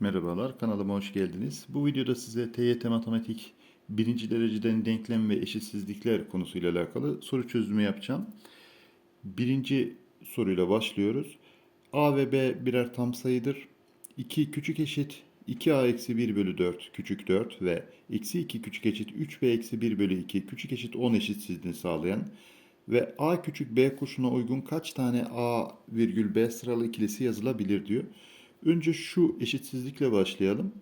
Merhabalar, kanalıma hoş geldiniz. Bu videoda size TYT Matematik birinci dereceden denklem ve eşitsizlikler konusuyla alakalı soru çözümü yapacağım. Birinci soruyla başlıyoruz. A ve B birer tam sayıdır. 2 küçük eşit 2a eksi 1 bölü 4 küçük 4 ve eksi 2 küçük eşit 3b eksi 1 bölü 2 küçük eşit 10 eşitsizliğini sağlayan ve a küçük b koşuluna uygun kaç tane a virgül b sıralı ikilisi yazılabilir diyor. Önce şu eşitsizlikle başlayalım.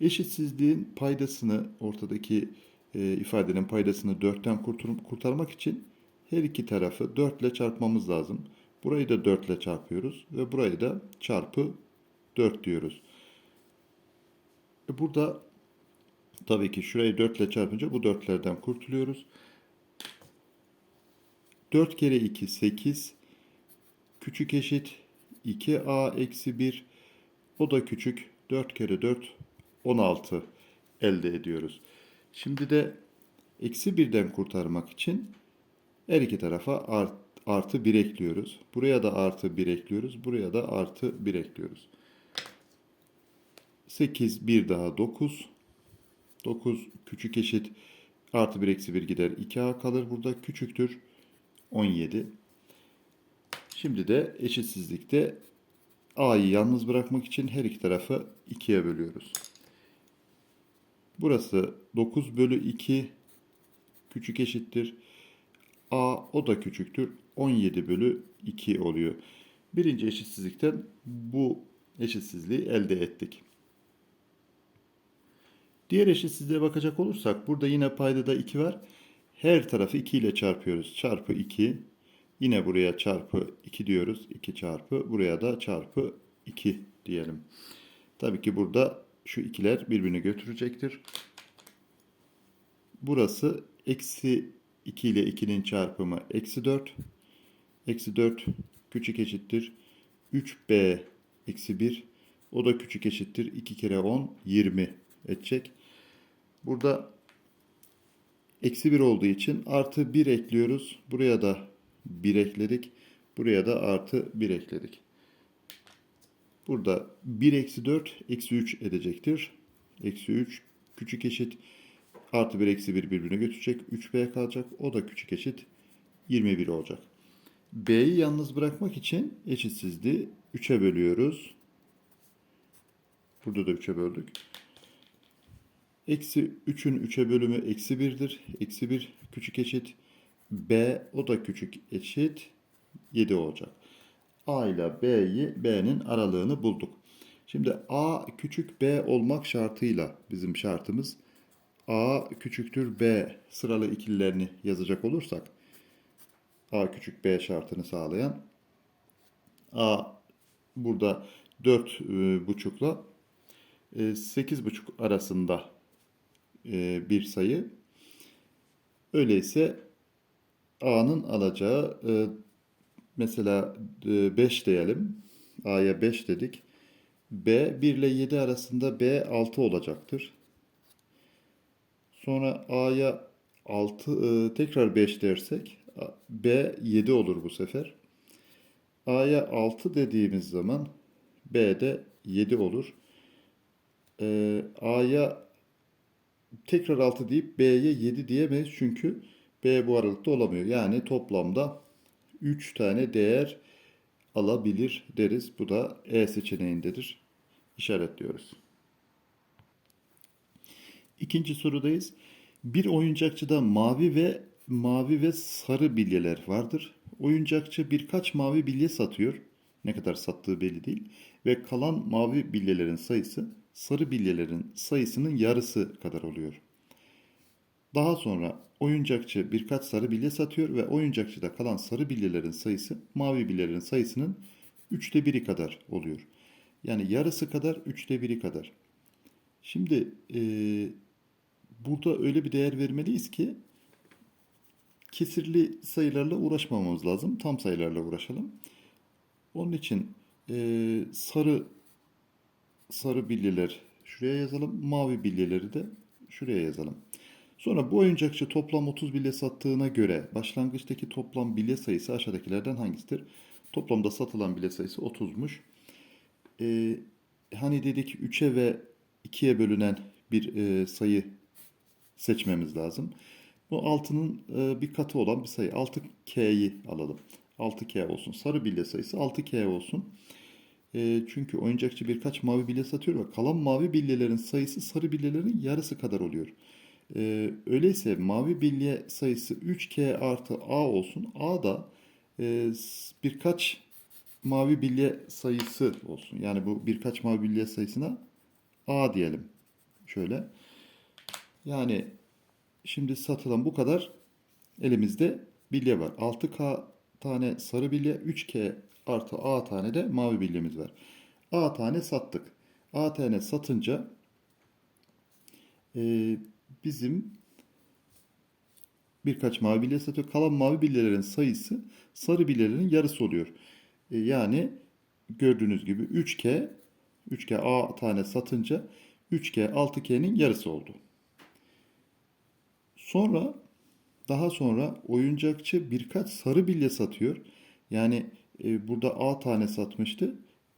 Eşitsizliğin paydasını, ortadaki e, ifadenin paydasını 4'ten kurtar- kurtarmak için her iki tarafı 4 ile çarpmamız lazım. Burayı da 4 ile çarpıyoruz ve burayı da çarpı 4 diyoruz. E burada tabii ki şurayı 4 ile çarpınca bu 4'lerden kurtuluyoruz. 4 kere 2 8 küçük eşit 2a eksi 1 o da küçük 4 kere 4 16 elde ediyoruz. Şimdi de eksi 1'den kurtarmak için her iki tarafa art, artı 1 ekliyoruz. Buraya da artı 1 ekliyoruz. Buraya da artı 1 ekliyoruz. 8 1 daha 9 9 küçük eşit artı 1 eksi 1 gider 2a kalır burada küçüktür 17 Şimdi de eşitsizlikte a'yı yalnız bırakmak için her iki tarafı 2'ye bölüyoruz. Burası 9 bölü 2 küçük eşittir. a o da küçüktür. 17 bölü 2 oluyor. Birinci eşitsizlikten bu eşitsizliği elde ettik. Diğer eşitsizliğe bakacak olursak burada yine paydada 2 var. Her tarafı 2 ile çarpıyoruz. Çarpı 2 Yine buraya çarpı 2 diyoruz. 2 çarpı. Buraya da çarpı 2 diyelim. Tabii ki burada şu ikiler birbirini götürecektir. Burası eksi 2 ile 2'nin çarpımı eksi 4. Eksi 4 küçük eşittir. 3b eksi 1. O da küçük eşittir. 2 kere 10 20 edecek. Burada eksi 1 olduğu için artı 1 ekliyoruz. Buraya da 1 ekledik. Buraya da artı 1 ekledik. Burada 1 eksi 4 eksi 3 edecektir. Eksi 3 küçük eşit artı 1 eksi 1 birbirine götürecek. 3b kalacak. O da küçük eşit 21 olacak. b'yi yalnız bırakmak için eşitsizliği 3'e bölüyoruz. Burada da 3'e böldük. Eksi 3'ün 3'e bölümü eksi 1'dir. Eksi 1 küçük eşit B o da küçük eşit 7 olacak. A ile B'yi B'nin aralığını bulduk. Şimdi A küçük B olmak şartıyla bizim şartımız A küçüktür B sıralı ikililerini yazacak olursak A küçük B şartını sağlayan A burada 4 e, buçukla 8 buçuk arasında e, bir sayı. Öyleyse A'nın alacağı e, mesela 5 diyelim. A'ya 5 dedik. B 1 ile 7 arasında B 6 olacaktır. Sonra A'ya 6 e, tekrar 5 dersek B 7 olur bu sefer. A'ya 6 dediğimiz zaman B de 7 olur. E, A'ya tekrar 6 deyip B'ye 7 diyemeyiz çünkü B bu aralıkta olamıyor. Yani toplamda 3 tane değer alabilir deriz. Bu da E seçeneğindedir. İşaretliyoruz. İkinci sorudayız. Bir oyuncakçıda mavi ve mavi ve sarı bilyeler vardır. Oyuncakçı birkaç mavi bilye satıyor. Ne kadar sattığı belli değil. Ve kalan mavi bilyelerin sayısı sarı bilyelerin sayısının yarısı kadar oluyor. Daha sonra oyuncakçı birkaç sarı bilye satıyor ve oyuncakçıda kalan sarı bilyelerin sayısı mavi bilyelerin sayısının üçte biri kadar oluyor. Yani yarısı kadar üçte biri kadar. Şimdi e, burada öyle bir değer vermeliyiz ki kesirli sayılarla uğraşmamamız lazım. Tam sayılarla uğraşalım. Onun için e, sarı sarı bilyeler şuraya yazalım. Mavi bilyeleri de şuraya yazalım. Sonra bu oyuncakçı toplam 30 bilye sattığına göre başlangıçtaki toplam bilye sayısı aşağıdakilerden hangisidir? Toplamda satılan bilye sayısı 30'muş. Ee, hani dedik 3'e ve 2'ye bölünen bir e, sayı seçmemiz lazım. Bu 6'nın e, bir katı olan bir sayı. 6K'yi alalım. 6K olsun. Sarı bilye sayısı 6K olsun. E, çünkü oyuncakçı birkaç mavi bilye satıyor ve kalan mavi bilyelerin sayısı sarı bilyelerin yarısı kadar oluyor. E, öyleyse mavi bilye sayısı 3K artı A olsun. A da e, birkaç mavi bilye sayısı olsun. Yani bu birkaç mavi bilye sayısına A diyelim. Şöyle. Yani şimdi satılan bu kadar elimizde bilye var. 6K tane sarı bilye, 3K artı A tane de mavi bilyemiz var. A tane sattık. A tane satınca e, bizim birkaç mavi bilye satıyor. Kalan mavi bilyelerin sayısı sarı bilyelerin yarısı oluyor. E, yani gördüğünüz gibi 3K 3K A tane satınca 3K 6K'nin yarısı oldu. Sonra daha sonra oyuncakçı birkaç sarı bilye satıyor. Yani e, burada A tane satmıştı.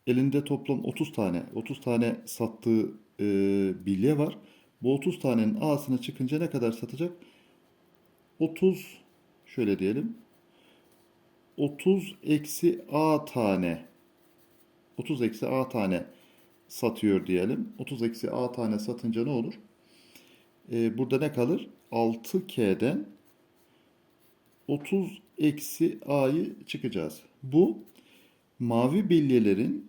Elinde toplam 30 tane, 30 tane sattığı e, bilye var. Bu 30 tanenin A'sına çıkınca ne kadar satacak? 30 şöyle diyelim. 30 eksi A tane 30 eksi A tane satıyor diyelim. 30 eksi A tane satınca ne olur? Ee, burada ne kalır? 6K'den 30 eksi A'yı çıkacağız. Bu mavi bilyelerin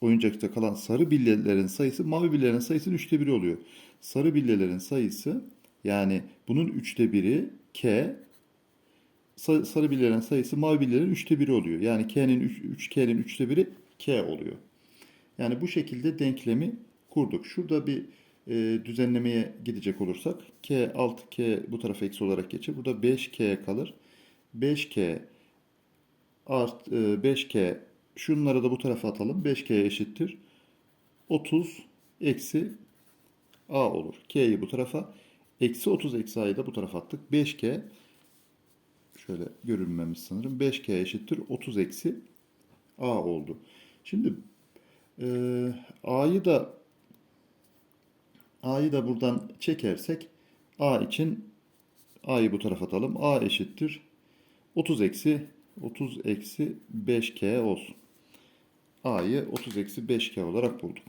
oyuncakta kalan sarı bilyelerin sayısı mavi bilyelerin sayısının üçte biri oluyor. Sarı bilyelerin sayısı yani bunun üçte biri K sa- sarı bilyelerin sayısı mavi bilyelerin üçte biri oluyor. Yani K'nin 3, K'nin üçte biri K oluyor. Yani bu şekilde denklemi kurduk. Şurada bir e, düzenlemeye gidecek olursak K 6K bu tarafa eksi olarak geçer. Burada 5K kalır. 5K art e, 5K şunları da bu tarafa atalım. 5K eşittir. 30 eksi A olur. K'yi bu tarafa eksi 30 eksi A'yı da bu tarafa attık. 5K şöyle görünmemiş sanırım. 5K eşittir 30 eksi A oldu. Şimdi e, A'yı da A'yı da buradan çekersek A için A'yı bu tarafa atalım. A eşittir 30 eksi 30 eksi 5K olsun. A'yı 30 eksi 5K olarak buldum.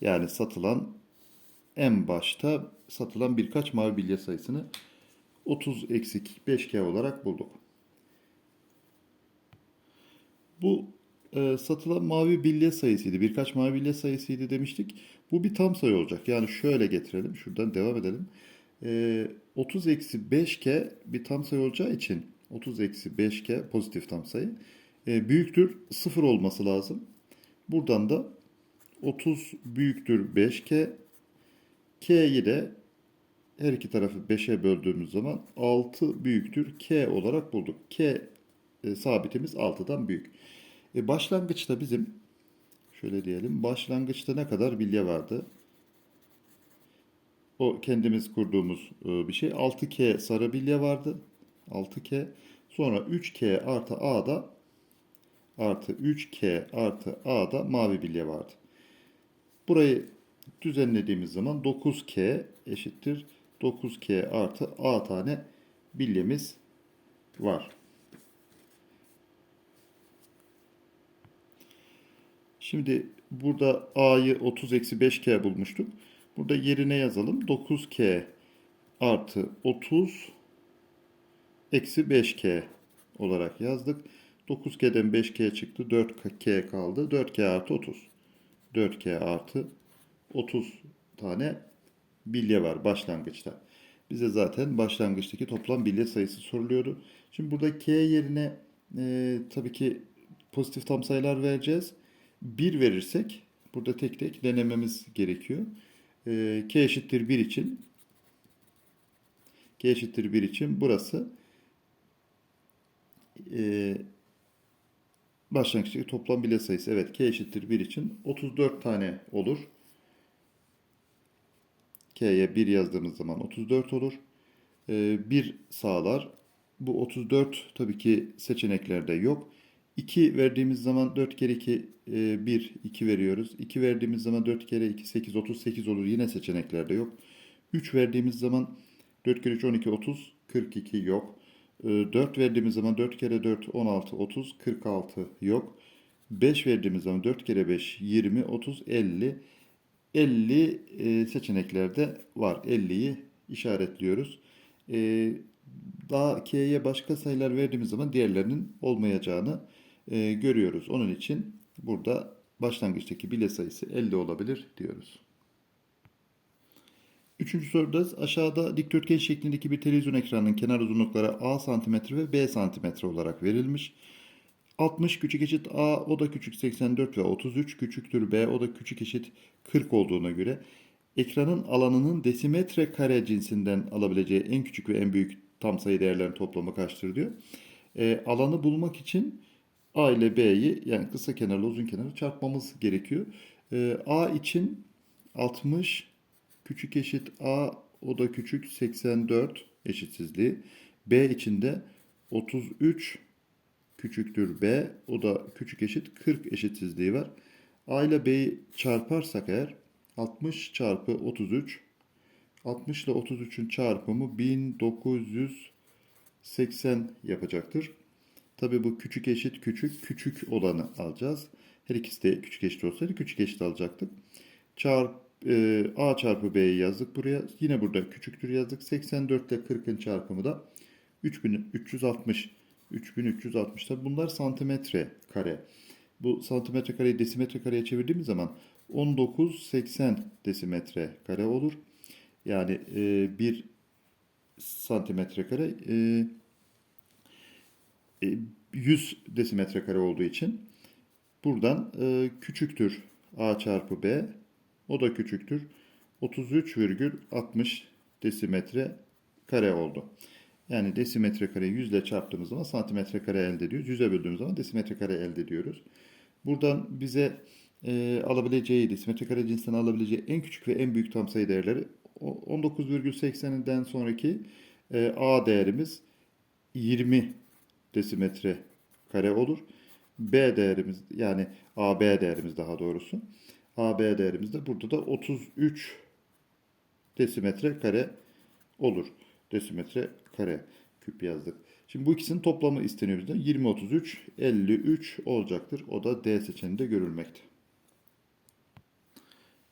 Yani satılan en başta satılan birkaç mavi bilye sayısını 30 eksik 5K olarak bulduk. Bu e, satılan mavi bilye sayısıydı. Birkaç mavi bilye sayısıydı demiştik. Bu bir tam sayı olacak. Yani şöyle getirelim. Şuradan devam edelim. E, 30 eksi 5K bir tam sayı olacağı için 30 eksi 5K pozitif tam sayı. E, büyüktür 0 olması lazım. Buradan da 30 büyüktür 5K. K'yi de her iki tarafı 5'e böldüğümüz zaman 6 büyüktür K olarak bulduk. K e, sabitimiz 6'dan büyük. E, başlangıçta bizim şöyle diyelim başlangıçta ne kadar bilye vardı? O kendimiz kurduğumuz e, bir şey. 6K sarı bilye vardı. 6K. Sonra 3K artı A'da artı 3K artı A'da mavi bilye vardı. Burayı düzenlediğimiz zaman 9K eşittir 9K artı A tane bilyemiz var. Şimdi burada A'yı 30 eksi 5K bulmuştuk. Burada yerine yazalım. 9K artı 30 eksi 5K olarak yazdık. 9K'den 5K çıktı. 4K kaldı. 4K artı 30. 4K artı 30 tane bilye var başlangıçta. Bize zaten başlangıçtaki toplam bilye sayısı soruluyordu. Şimdi burada K yerine e, tabii ki pozitif tam sayılar vereceğiz. 1 verirsek burada tek tek denememiz gerekiyor. E, K eşittir 1 için K eşittir 1 için burası e, başlangıçtaki toplam bilye sayısı. Evet K eşittir 1 için 34 tane olur. K'ye 1 yazdığımız zaman 34 olur. 1 sağlar. Bu 34 tabii ki seçeneklerde yok. 2 verdiğimiz zaman 4 kere 2 e, 1, 2 veriyoruz. 2 verdiğimiz zaman 4 kere 2 8, 38 olur. Yine seçeneklerde yok. 3 verdiğimiz zaman 4 kere 3 12, 30, 42 yok. E, 4 verdiğimiz zaman 4 kere 4 16, 30, 46 yok. 5 verdiğimiz zaman 4 kere 5 20, 30, 50. 50 e, seçeneklerde var. 50'yi işaretliyoruz. E, daha K'ye başka sayılar verdiğimiz zaman diğerlerinin olmayacağını e, görüyoruz. Onun için burada başlangıçtaki bile sayısı 50 olabilir diyoruz. Üçüncü soruda aşağıda dikdörtgen şeklindeki bir televizyon ekranının kenar uzunlukları A santimetre ve B santimetre olarak verilmiş. 60 küçük eşit A o da küçük 84 ve 33 küçüktür B o da küçük eşit 40 olduğuna göre ekranın alanının desimetre kare cinsinden alabileceği en küçük ve en büyük tam sayı değerlerin toplamı kaçtır diyor. E, alanı bulmak için A ile B'yi yani kısa kenarla uzun kenarı çarpmamız gerekiyor. E, A için 60 küçük eşit A o da küçük 84 eşitsizliği. B için de 33 küçüktür B o da küçük eşit 40 eşitsizliği var. A ile B'yi çarparsak eğer 60 çarpı 33 60 ile 33'ün çarpımı 1980 yapacaktır. Tabi bu küçük eşit küçük küçük olanı alacağız. Her ikisi de küçük eşit olsaydı küçük eşit alacaktık. Çarp, e, A çarpı B'yi yazdık buraya. Yine burada küçüktür yazdık. 84 ile 40'ın çarpımı da 3360. 3360 tabi bunlar santimetre kare. Bu santimetre kareyi desimetre kareye çevirdiğimiz zaman 1980 desimetre kare olur. Yani e, bir santimetre kare e, e, 100 desimetre kare olduğu için buradan e, küçüktür A çarpı B o da küçüktür 33,60 desimetre kare oldu. Yani desimetre kare 100 ile çarptığımız zaman santimetre kare elde ediyoruz. 100'e böldüğümüz zaman desimetre kare elde ediyoruz. Buradan bize e, alabileceği, desimetre kare cinsinden alabileceği en küçük ve en büyük tam sayı değerleri 19,80'den sonraki e, A değerimiz 20 desimetre kare olur. B değerimiz yani AB değerimiz daha doğrusu. AB değerimiz de burada da 33 desimetre kare olur. Desimetre kare küp yazdık. Şimdi bu ikisinin toplamı isteniyor bizden. 20, 33, 53 olacaktır. O da D seçeneğinde görülmekte.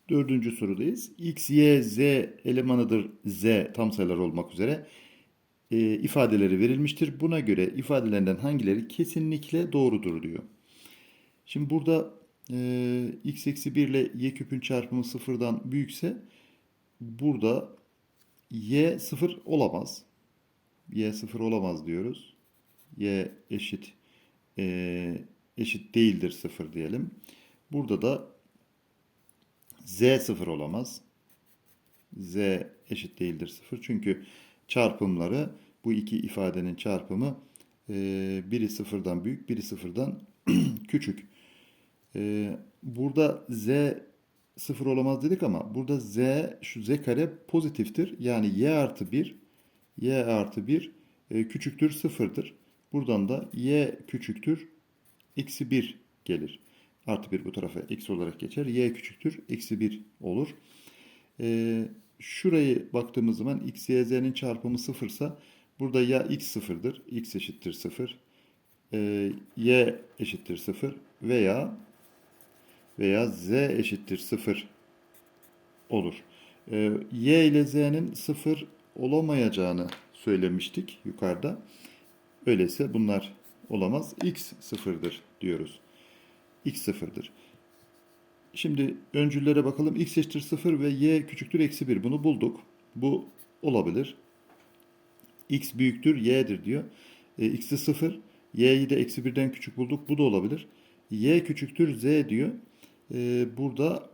Dördüncü sorudayız. X, Y, Z elemanıdır Z tam sayılar olmak üzere e, ifadeleri verilmiştir. Buna göre ifadelerinden hangileri kesinlikle doğrudur diyor. Şimdi burada e, x eksi 1 ile y küpün çarpımı sıfırdan büyükse burada y sıfır olamaz. y sıfır olamaz diyoruz. y eşit e, eşit değildir sıfır diyelim. Burada da z sıfır olamaz. z eşit değildir sıfır. Çünkü çarpımları bu iki ifadenin çarpımı e, biri sıfırdan büyük, biri sıfırdan küçük. E, burada z sıfır olamaz dedik ama burada z şu z kare pozitiftir. Yani y artı 1 y artı 1 e, küçüktür sıfırdır. Buradan da y küçüktür eksi 1 gelir. Artı 1 bu tarafa eksi olarak geçer. y küçüktür eksi 1 olur. E, şurayı baktığımız zaman x, y, z'nin çarpımı sıfırsa burada ya x sıfırdır. x eşittir sıfır. E, y eşittir sıfır veya veya z eşittir 0 olur. Ee, y ile z'nin 0 olamayacağını söylemiştik yukarıda. Öyleyse bunlar olamaz. x sıfırdır diyoruz. x sıfırdır. Şimdi öncüllere bakalım. x eşittir 0 ve y küçüktür eksi 1. Bunu bulduk. Bu olabilir. x büyüktür y'dir diyor. E, x'i 0. y'yi de eksi 1'den küçük bulduk. Bu da olabilir. y küçüktür z diyor. Ee, burada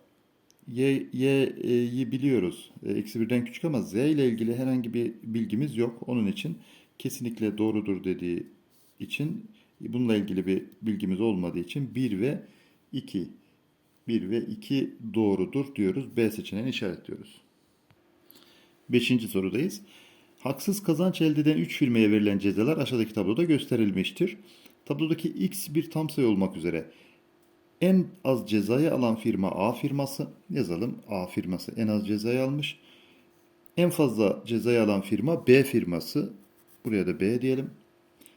y, y'yi biliyoruz. E, eksi birden küçük ama z ile ilgili herhangi bir bilgimiz yok. Onun için kesinlikle doğrudur dediği için bununla ilgili bir bilgimiz olmadığı için 1 ve 2 1 ve 2 doğrudur diyoruz. B seçeneğini işaretliyoruz. Beşinci sorudayız. Haksız kazanç elde eden 3 firmaya verilen cezalar aşağıdaki tabloda gösterilmiştir. Tablodaki x bir tam sayı olmak üzere en az cezayı alan firma A firması yazalım. A firması en az cezayı almış. En fazla cezayı alan firma B firması. Buraya da B diyelim.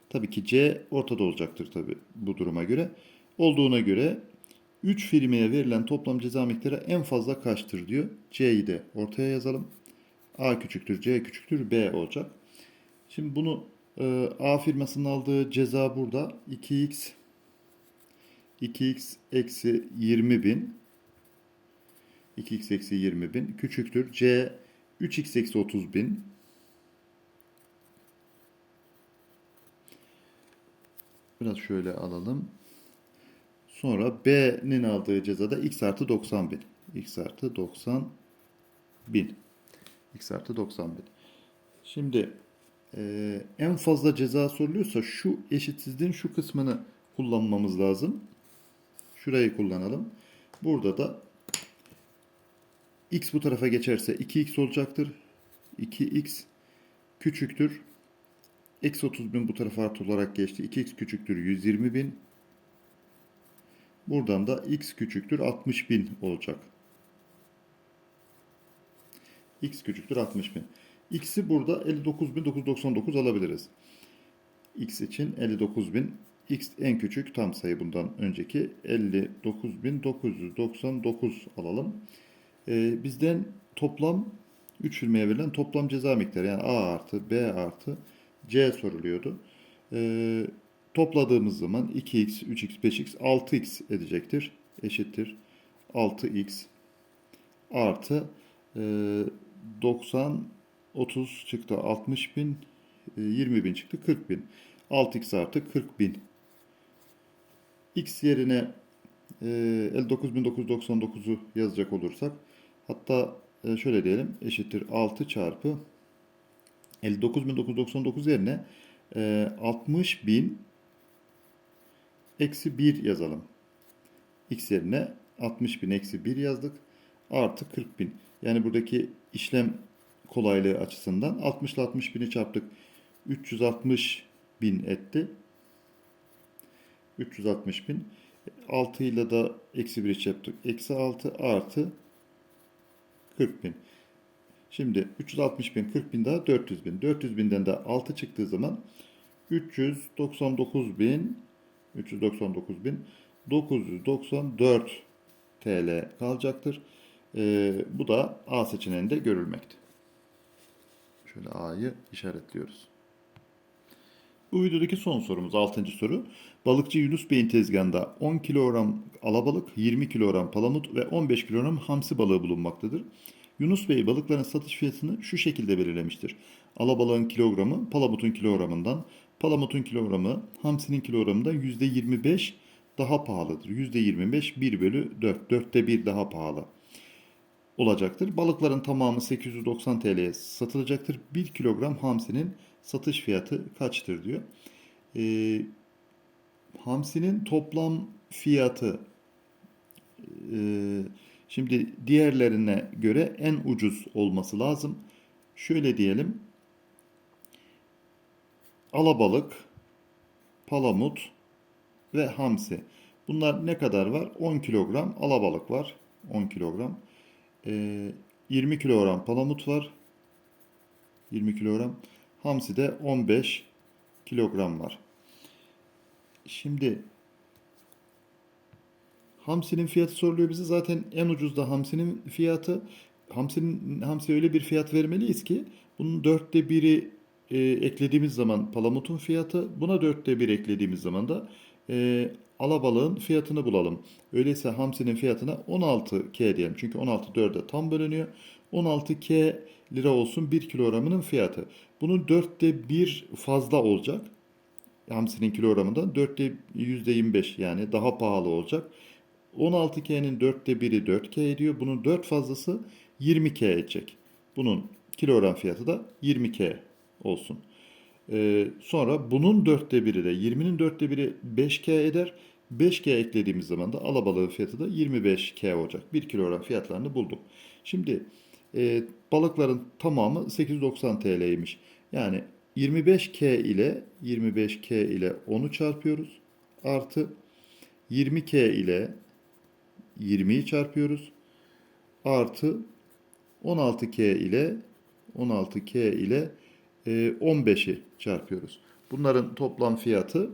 Tabii ki C ortada olacaktır tabii bu duruma göre. Olduğuna göre 3 firmaya verilen toplam ceza miktarı en fazla kaçtır diyor. C'yi de ortaya yazalım. A küçüktür, C küçüktür, B olacak. Şimdi bunu e, A firmasının aldığı ceza burada 2x 2x eksi 20 bin 2x eksi 20 bin küçüktür. C 3x eksi 30 bin Biraz şöyle alalım. Sonra B'nin aldığı cezada x artı 90 bin. x artı 90 bin. x artı 90 bin. Şimdi e, en fazla ceza soruluyorsa şu eşitsizliğin şu kısmını kullanmamız lazım. Şurayı kullanalım. Burada da x bu tarafa geçerse 2x olacaktır. 2x küçüktür. Eksi 30 bin bu tarafa artı olarak geçti. 2x küçüktür 120 bin. Buradan da x küçüktür 60 bin olacak. x küçüktür 60 bin. x'i burada 59.999 alabiliriz. x için 59.000 x en küçük tam sayı bundan önceki 59.999 alalım. Ee, bizden toplam 3 firmaya verilen toplam ceza miktarı yani a artı b artı c soruluyordu. Ee, topladığımız zaman 2x, 3x, 5x, 6x edecektir. Eşittir 6x artı e, 90, 30 çıktı 60 bin, e, 20 bin çıktı 40 bin. 6x artı 40 bin. X yerine e, 59.999'u yazacak olursak hatta e, şöyle diyelim eşittir 6 çarpı 59.999 yerine e, 60.000 eksi 1 yazalım. X yerine 60.000 eksi 1 yazdık. Artı 40.000. Yani buradaki işlem kolaylığı açısından 60 ile 60.000'i çarptık. 360 bin etti. 360 bin. 6 ile de eksi 1'i çarptık. Eksi 6 artı 40 bin. Şimdi 360 bin, 40 bin daha 400 bin. 400 binden de 6 çıktığı zaman 399 bin, 399 bin 994 TL kalacaktır. Ee, bu da A seçeneğinde görülmekte. Şöyle A'yı işaretliyoruz. Bu videodaki son sorumuz 6. soru. Balıkçı Yunus Bey'in tezgahında 10 kilogram alabalık, 20 kilogram palamut ve 15 kilogram hamsi balığı bulunmaktadır. Yunus Bey balıkların satış fiyatını şu şekilde belirlemiştir. Alabalığın kilogramı palamutun kilogramından, palamutun kilogramı hamsinin kilogramından %25 daha pahalıdır. %25 1 bölü 4, 4'te 1 daha pahalı olacaktır. Balıkların tamamı 890 TL'ye satılacaktır. 1 kilogram hamsinin satış fiyatı kaçtır diyor. Ee, hamsinin toplam fiyatı e, şimdi diğerlerine göre en ucuz olması lazım. Şöyle diyelim. Alabalık, palamut ve hamsi. Bunlar ne kadar var? 10 kilogram alabalık var. 10 kilogram. Ee, 20 kilogram palamut var. 20 kilogram. Hamsi de 15 kilogram var. Şimdi hamsinin fiyatı soruluyor bize. Zaten en ucuz da hamsinin fiyatı. Hamsinin hamsi öyle bir fiyat vermeliyiz ki bunun dörtte biri e, eklediğimiz zaman palamutun fiyatı, buna dörtte bir eklediğimiz zaman da e, alabalığın fiyatını bulalım. Öyleyse hamsinin fiyatına 16K diyelim. Çünkü 16 4'e tam bölünüyor. 16K lira olsun 1 kilogramının fiyatı. Bunun 4'te 1 fazla olacak. Hamsinin kilogramından 4'te %25 yani daha pahalı olacak. 16K'nin 4'te 1'i 4K ediyor. Bunun 4 fazlası 20K edecek. Bunun kilogram fiyatı da 20K olsun. Ee, sonra bunun dörtte biri de 20'nin dörtte biri 5K eder. 5K eklediğimiz zaman da alabalığın fiyatı da 25K olacak. 1 kilogram fiyatlarını bulduk. Şimdi e, balıkların tamamı 890 TL'ymiş. Yani 25K ile 25K ile 10'u çarpıyoruz. artı 20K ile 20'yi çarpıyoruz. Artı 16K ile 16K ile e, 15'i çarpıyoruz. Bunların toplam fiyatı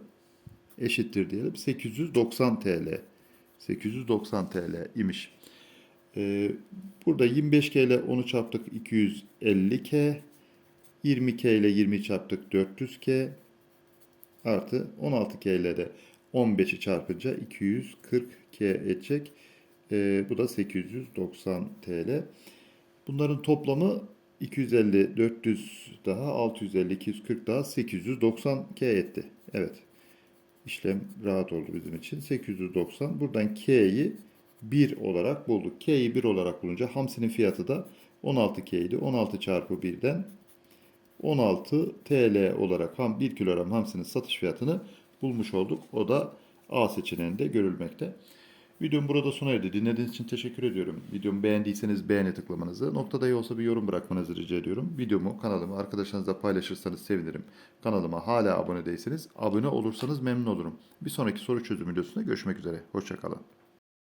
eşittir diyelim 890 TL. 890 TL imiş. E, burada 25K ile 10'u çarptık 250K. 20K ile 20'yi çarptık 400K. Artı 16K ile de 15'i çarpınca 240K edecek. E, bu da 890 TL. Bunların toplamı 250, 400 daha 650, 240 daha 890K etti. Evet. İşlem rahat oldu bizim için. 890. Buradan K'yi 1 olarak bulduk. K'yi 1 olarak bulunca hamsinin fiyatı da 16K idi. 16 çarpı 1'den 16 TL olarak ham 1 kilogram hamsinin satış fiyatını bulmuş olduk. O da A seçeneğinde görülmekte. Videom burada sona erdi. Dinlediğiniz için teşekkür ediyorum. Videomu beğendiyseniz beğeni tıklamanızı, noktada iyi olsa bir yorum bırakmanızı rica ediyorum. Videomu, kanalımı arkadaşlarınızla paylaşırsanız sevinirim. Kanalıma hala abone değilseniz abone olursanız memnun olurum. Bir sonraki soru çözüm videosunda görüşmek üzere. Hoşçakalın.